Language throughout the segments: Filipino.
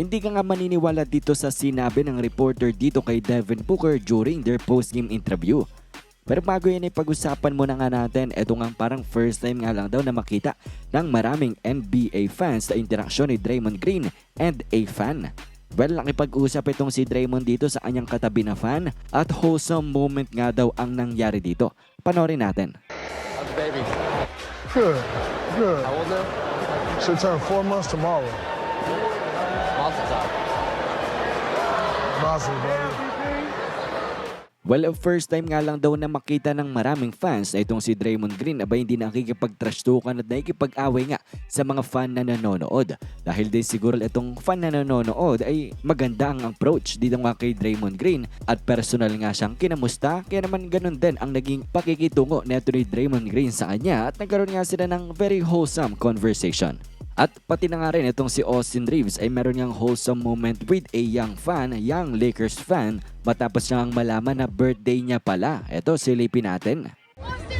Hindi ka nga maniniwala dito sa sinabi ng reporter dito kay Devin Booker during their post-game interview. Pero bago yan ay pag-usapan muna nga natin, eto nga parang first time nga lang daw na makita ng maraming NBA fans sa interaksyon ni Draymond Green and a fan. Well, nakipag-usap itong si Draymond dito sa kanyang katabi na fan at wholesome moment nga daw ang nangyari dito. Panorin natin. How's the baby? Good, good. How old now? Should turn four months tomorrow. Mazel, baby. Well, first time nga lang daw na makita ng maraming fans na itong si Draymond Green aba hindi nakikipag-trashtukan at nakikipag-away nga sa mga fan na nanonood. Dahil din siguro itong fan na nanonood ay maganda ang approach dito nga kay Draymond Green at personal nga siyang kinamusta kaya naman ganun din ang naging pakikitungo neto ni Draymond Green sa kanya at nagkaroon nga sila ng very wholesome conversation. At pati na nga rin itong si Austin Reeves ay meron niyang wholesome moment with a young fan, young Lakers fan, matapos niyang malaman na birthday niya pala. Ito, silipin natin. Austin,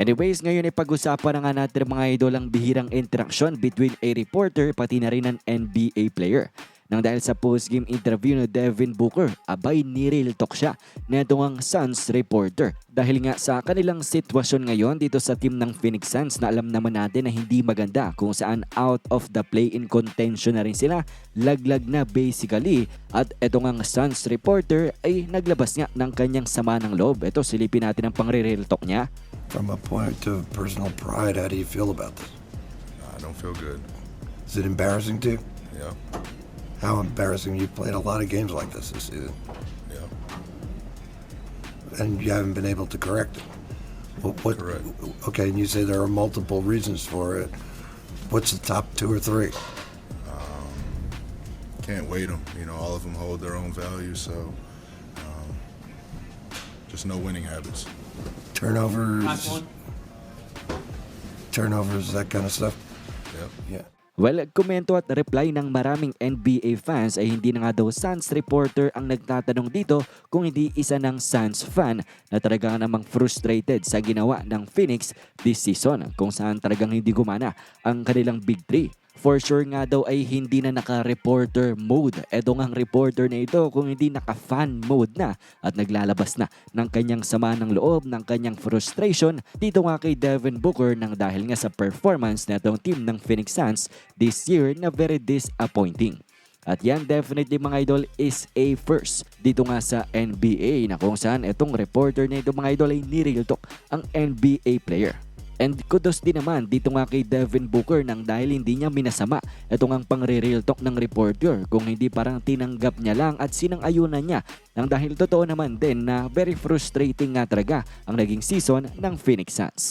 Anyways, ngayon ay pag-usapan na nga natin mga idol ang bihirang interaksyon between a reporter pati na rin ang NBA player. Nang dahil sa post-game interview ni Devin Booker, abay ni-real talk siya na ang Suns reporter. Dahil nga sa kanilang sitwasyon ngayon dito sa team ng Phoenix Suns na alam naman natin na hindi maganda kung saan out of the play-in contention na rin sila, laglag na basically. At eto nga Suns reporter ay naglabas nga ng kanyang sama ng loob. Ito silipin natin ang pangre-real talk niya. From a point of personal pride, how do you feel about this? I don't feel good. Is it embarrassing to you? Yeah, How embarrassing. You've played a lot of games like this this season, yeah. and you haven't been able to correct it. What, what, Correct. Okay, and you say there are multiple reasons for it. What's the top two or three? Can't weight them. You know, all of them hold their own value. So, um, just no winning habits. Turnovers, turnovers, that kind of stuff. Yep. Yeah. Well, komento at reply ng maraming NBA fans ay hindi na nga daw Suns reporter ang nagtatanong dito kung hindi isa ng Suns fan na talaga namang frustrated sa ginawa ng Phoenix this season kung saan talagang hindi gumana ang kanilang big three. For sure nga daw ay hindi na naka-reporter mode. Eto ngang reporter na ito kung hindi naka-fan mode na at naglalabas na ng kanyang sama ng loob, ng kanyang frustration dito nga kay Devin Booker nang dahil nga sa performance na itong team ng Phoenix Suns this year na very disappointing. At yan definitely mga idol is a first dito nga sa NBA na kung saan itong reporter na ito mga idol ay nireal talk ang NBA player. And kudos din naman dito nga kay Devin Booker nang dahil hindi niya minasama ito nga pangre-real talk ng reporter kung hindi parang tinanggap niya lang at sinang-ayunan niya nang dahil totoo naman din na very frustrating nga talaga ang naging season ng Phoenix Suns.